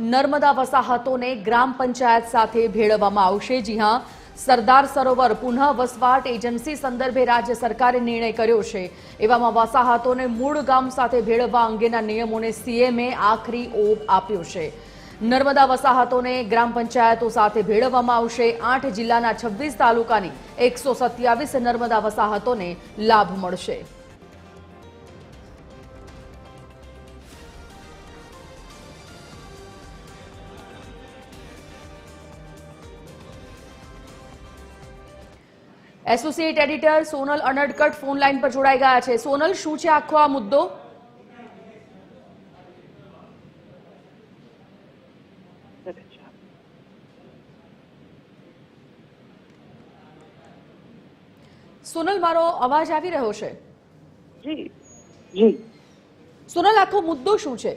નર્મદા વસાહતોને ગ્રામ પંચાયત સાથે ભેળવવામાં આવશે. જી હા, સરદાર સરોવર પુનઃ વસવાટ એજન્સી સંદર્ભે રાજ્ય સરકારે નિર્ણય કર્યો છે. એવામાં વસાહતોને મૂળ ગામ સાથે ભેળવવા અંગેના નિયમોને સીએમએ આખરી ઓપ આપ્યો છે. નર્મદા વસાહતોને ગ્રામ પંચાયતો સાથે ભેળવવામાં આવશે. આઠ જિલ્લાના છવ્વીસ તાલુકાની એકસો નર્મદા વસાહતોને લાભ મળશે. Associate editor Sonal Undakat phone line પર જોડાઈ ગયા છે. સોનલ શું છે આખો આ મુદ્દો? સોનલ મારો અવાજ આવી રહ્યો છે? જી જી. સોનલ આખો મુદ્દો શું છે?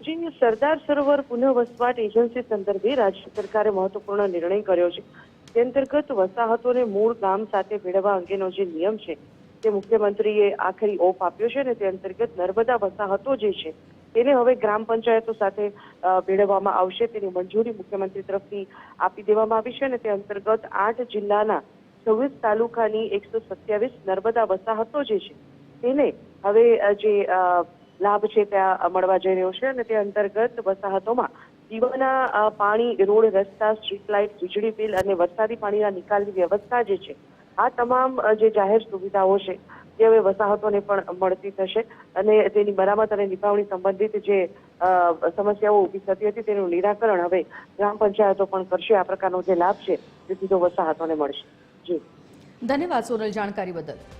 જી સરદાર સરોવર પુનઃ વસવાટ એજન્સી સંદર્ભે રાજ્ય સરકારે મહત્વપૂર્ણ નિર્ણય કર્યો છે. તે અંતર્ગત વસાહતોને મૂળ ગામ સાથે ભેળવવા અંગેનો જે નિયમ છે, તે મુખ્યમંત્રીએ આખરી ઓપ આપ્યો છે અને તે અંતર્ગત નર્મદા વસાહતો જે છે, તેને હવે ગ્રામ પંચાયતો સાથે ભેળવવામાં આવશે તેની મંજૂરી મુખ્યમંત્રી તરફથી આપી દેવામાં આવી છે અને તે અંતર્ગત આઠ જિલ્લાના છવ્વીસ તાલુકાની એકસો સત્યાવીસ નર્મદા વસાહતો જે છે, તેને હવે જે લાભ છે ત્યાં મળવા જઈ રહ્યો છે અને તે અંતર્ગત વસાહતોમાં પીવાના પાણી, રોડ, રસ્તા સ્ટ્રીટ લાઇટ વીજળી બિલ અને વરસાદી પાણીના નિકાલની વ્યવસ્થા જે છે, આ તમામ જે જાહેર સુવિધાઓ છે તે હવે વસાહતોને પણ મળતી થશે અને તેની મરામત અને નિભાવણી સંબંધિત જે સમસ્યાઓ ઊભી થતી હતી તેનું નિરાકરણ હવે ગ્રામ પંચાયતો પણ કરશે. આ પ્રકારનો જે લાભ છે તે સીધો વસાહતોને મળશે. જી. ધન્યવાદ સોનલ જાણકારી બદલ.